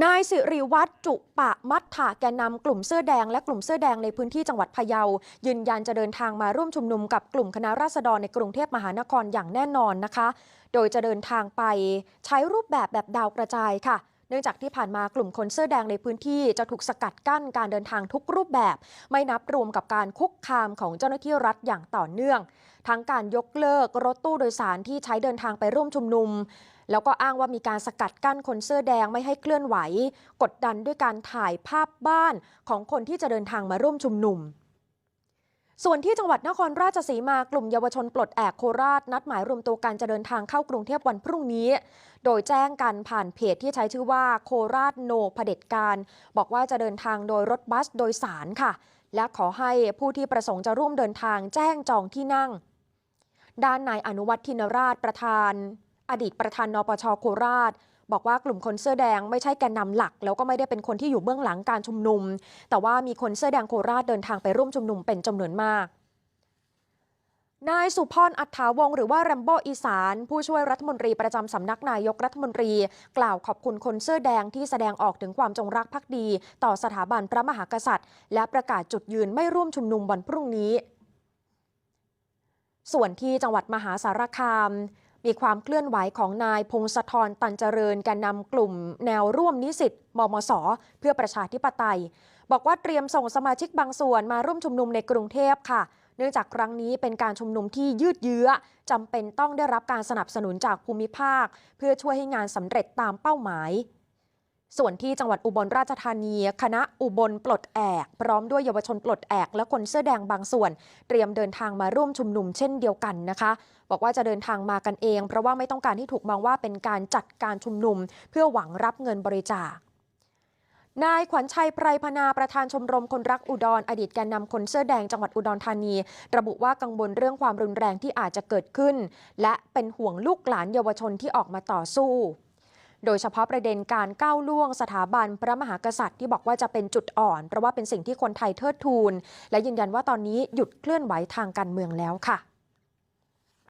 นายสิริวัตรจุปะมัทถาแกนนำกลุ่มเสื้อแดงและกลุ่มเสื้อแดงในพื้นที่จังหวัดพะเยา ยืนยันจะเดินทางมาร่วมชุมนุมกับกลุ่มคณะราษฎรในกรุงเทพมหานครอย่างแน่นอนนะคะ โดยจะเดินทางไปใช้รูปแบบแบบดาวกระจายค่ะ นื่องจากที่ผ่านมากลุ่มคนเสื้อแดงในพื้นที่จะถูกสกัดกั้นการเดินทางทุกรูปแบบ ไม่นับรวมกับการคุกคามของเจ้าหน้าที่รัฐอย่างต่อเนื่อง ทั้งการยกเลิกรถตู้โดยสารที่ใช้เดินทางไปร่วมชุมนุม แล้วก็อ้างว่ามีการสกัดกั้นคนเสื้อแดงไม่ให้เคลื่อนไหว กดดันด้วยการถ่ายภาพบ้านของคนที่จะเดินทางมาร่วมชุมนุม ส่วนที่จังหวัดนครราชสีมากลุ่มเยาวชนปลดแอกโคราช นัดหมายรวมตัวกันจะเดินทางเข้ากรุงเทพวันพรุ่งนี้ โดยแจ้งกันผ่านเพจที่ใช้ชื่อว่าโคราชโนเผด็จการ บอกว่าจะเดินทางโดยรถบัสโดยสารค่ะ และขอให้ผู้ที่ประสงค์จะร่วมเดินทางแจ้งจองที่นั่ง ด้านนายอนุวัฒน์ทินราชประธาน อดีตประธานนปชโคราช บอกว่ากลุ่มคนเสื้อแดงไม่ใช่แกนนำหลัก แล้วก็ไม่ได้เป็นคนที่อยู่เบื้องหลังการชุมนุม แต่ว่ามีคนเสื้อแดงโคราชเดินทางไปร่วมชุมนุมเป็นจำนวนมากนายสุพรอัฏฐาวงหรือว่าแรมโบอีสาน ผู้ช่วยรัฐมนตรีประจำสำนักนายกรัฐมนตรี กล่าวขอบคุณคนเสื้อแดงที่แสดงออกถึงความจงรักภักดี ต่อสถาบันพระมหากษัตริย์ และประกาศจุดยืนไม่ร่วมชุมนุมวันพรุ่งนี้ ส่วนที่จังหวัดมหาสารคาม มีความเคลื่อนไหวของนายพงศธรตันเจริญแกนนำกลุ่มแนวร่วมนิสิตมมส เพื่อประชาธิปไตย บอกว่าเตรียมส่งสมาชิกบางส่วนมาร่วมชุมนุมในกรุงเทพค่ะ เนื่องจากครั้งนี้เป็นการชุมนุมที่ยืดเยื้อจำเป็นต้องได้รับการสนับสนุนจากภูมิภาค เพื่อช่วยให้งานสำเร็จตามเป้าหมาย ส่วนที่จังหวัดอุบลราชธานี คณะอุบลปลดแอก พร้อมด้วยเยาวชนปลดแอก และคนเสื้อแดงบางส่วน เตรียมเดินทางมาร่วมชุมนุมเช่นเดียวกันนะคะ บอกว่าจะเดินทางมากันเอง เพราะว่าไม่ต้องการให้ถูกมองว่าเป็นการจัดการชุมนุม เพื่อหวังรับเงินบริจาคนายขวัญชัยไพรพนาประธานชมรมคนรักอุดรอดีตแกนนำคนเสื้อแดงจังหวัดอุดรธานี ระบุว่ากังวลเรื่องความรุนแรงที่อาจจะเกิดขึ้น และเป็นห่วงลูกหลานเยาวชนที่ออกมาต่อสู้ โดยเฉพาะประเด็นการก้าวล่วงสถาบันพระมหากษัตริย์ที่บอกว่าจะเป็นจุดอ่อน เพราะว่าเป็นสิ่งที่คนไทยเทิดทูน และยืนยันว่าตอนนี้หยุดเคลื่อนไหวทางการเมืองแล้วค่ะ